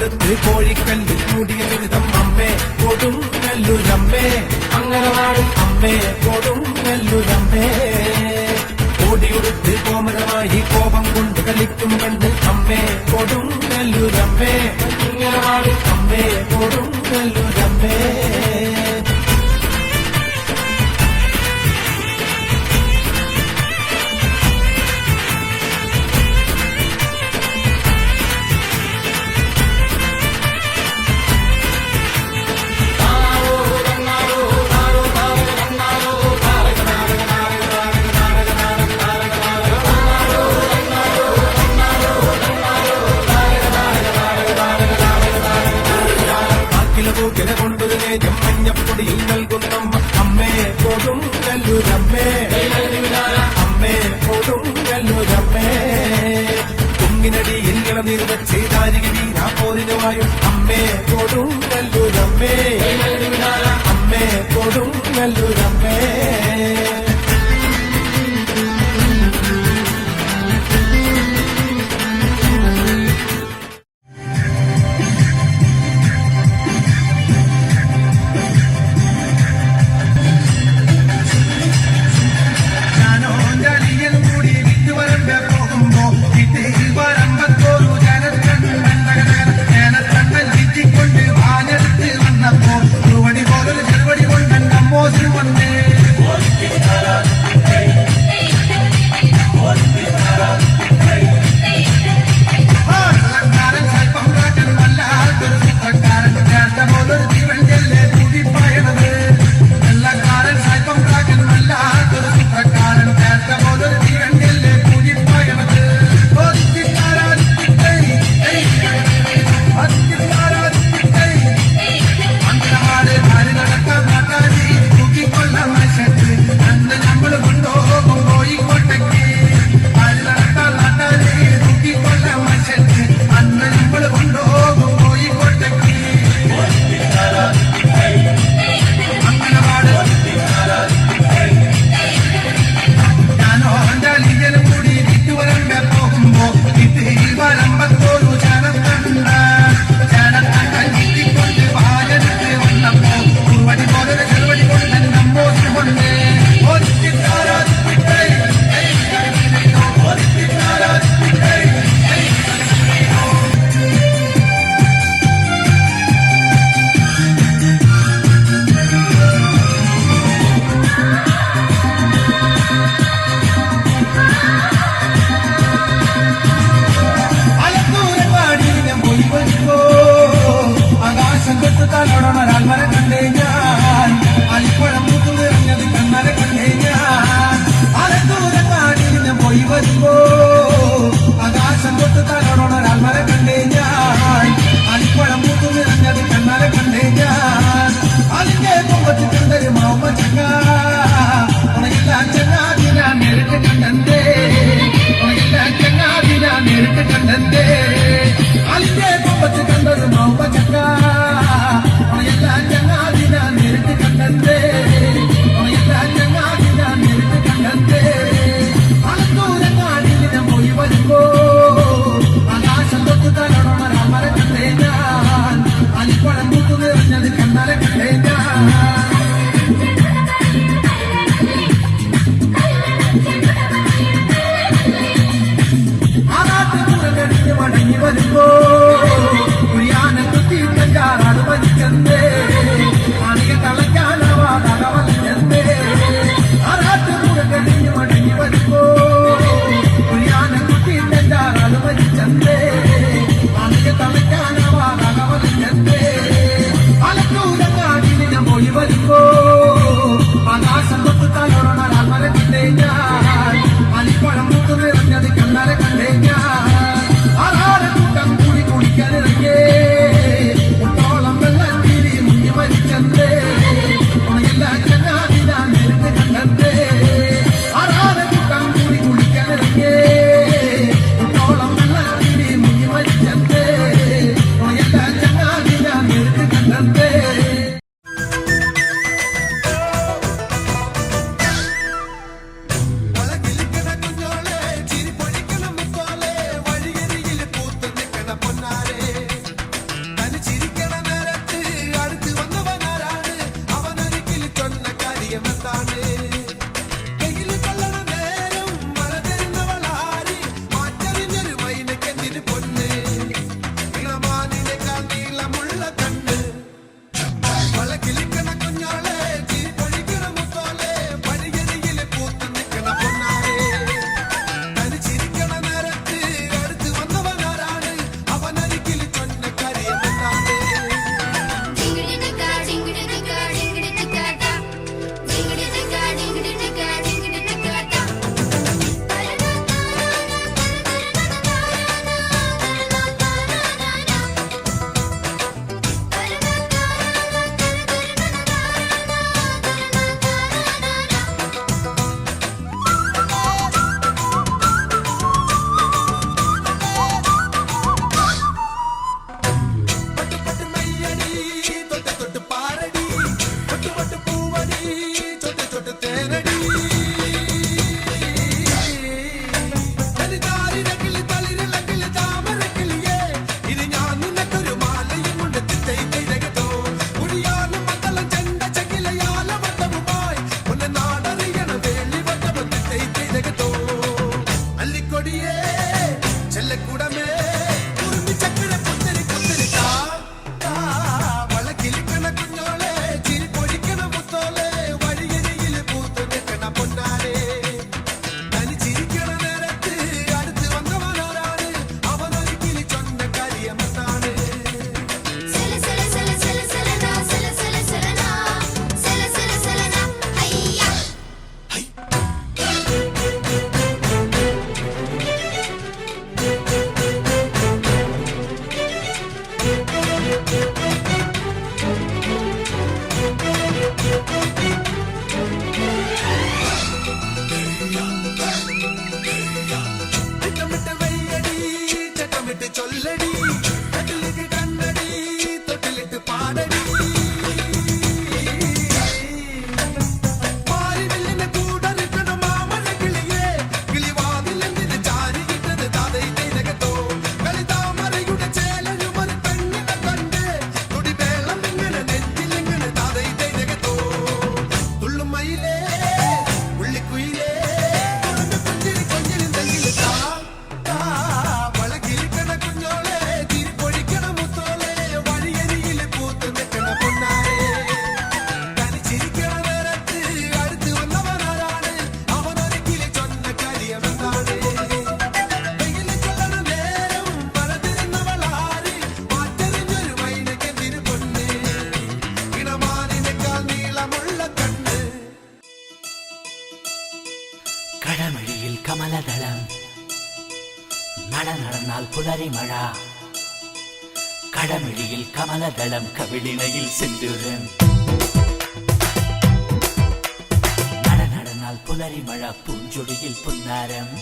കൊടുത്ത് കോഴിക്കല്ലിൽ കൂടിയ ബിരുദം അമ്മേ കൊടും നെല്ലുരമ്മേ അങ്ങനവാടി അമ്മേ കൊടും നെല്ലുരമ്മേ ഓടിയുടുത്ത് കോമരമായി കോപം കൊണ്ട് കളിക്കും കണ്ട് അമ്മേ കൊടും നെല്ലുരമ്മേ അങ്ങനവാടി അമ്മേ കൊടും നെല്ലുരമ്മേ മഞ്ഞപ്പൊടിയിൽ നൽകുന്ന അമ്മേ പോകും നല്ലൂരമ്മേ. ಜೀವನಿಗೋ put that புலரி மழா. கடமிழியில் கமலதளம் கவிழினையில் சென்றுடன் நடனால் புலரி மழா பூஞ்சொடியில் புன்னாரம்.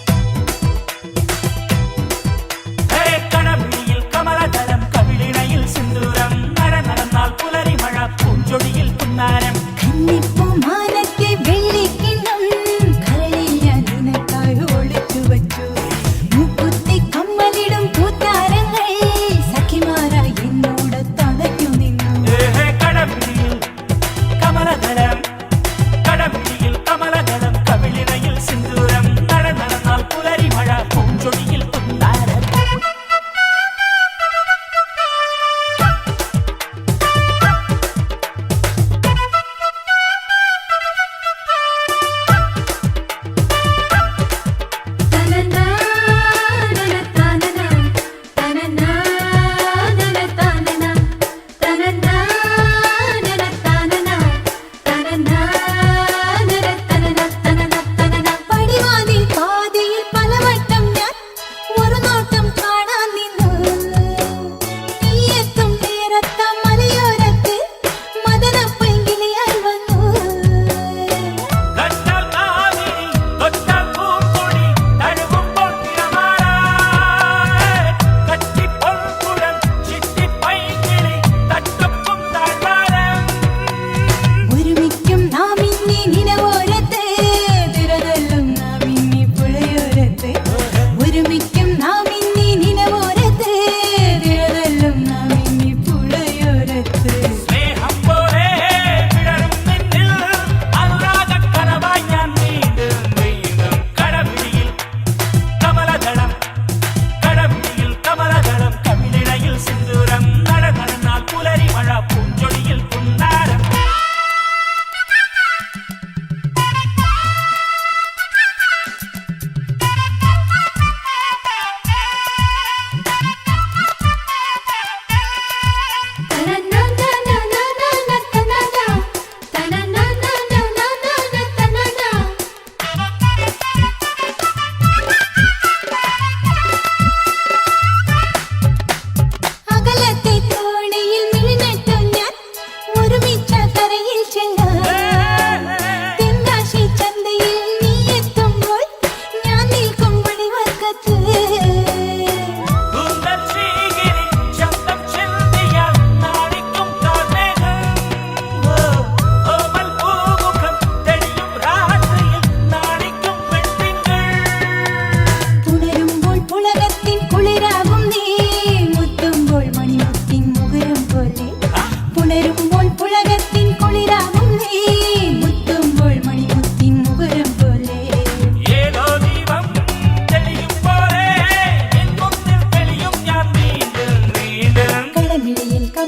கடமிழியில் கமலதளம் கவிழினையில் சிந்தூரம் நட நடந்தால் புலரி மழா பூஞ்சொடியில் புன்னாரம். கன்னிப்பூ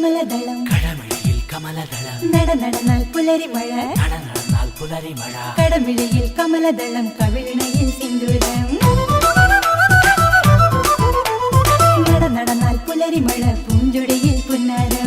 கமலதளம். கடமிழியில் கமலதளம். நட நடனால் புலரி மழ. நட நடனால் புலரி மழ. கடமிழியில் கமலதளம் கவிழ்நையில் சிந்துரம். நட நடனால் புலரி மழ. பூஞ்சொடியில் புன்னாரம்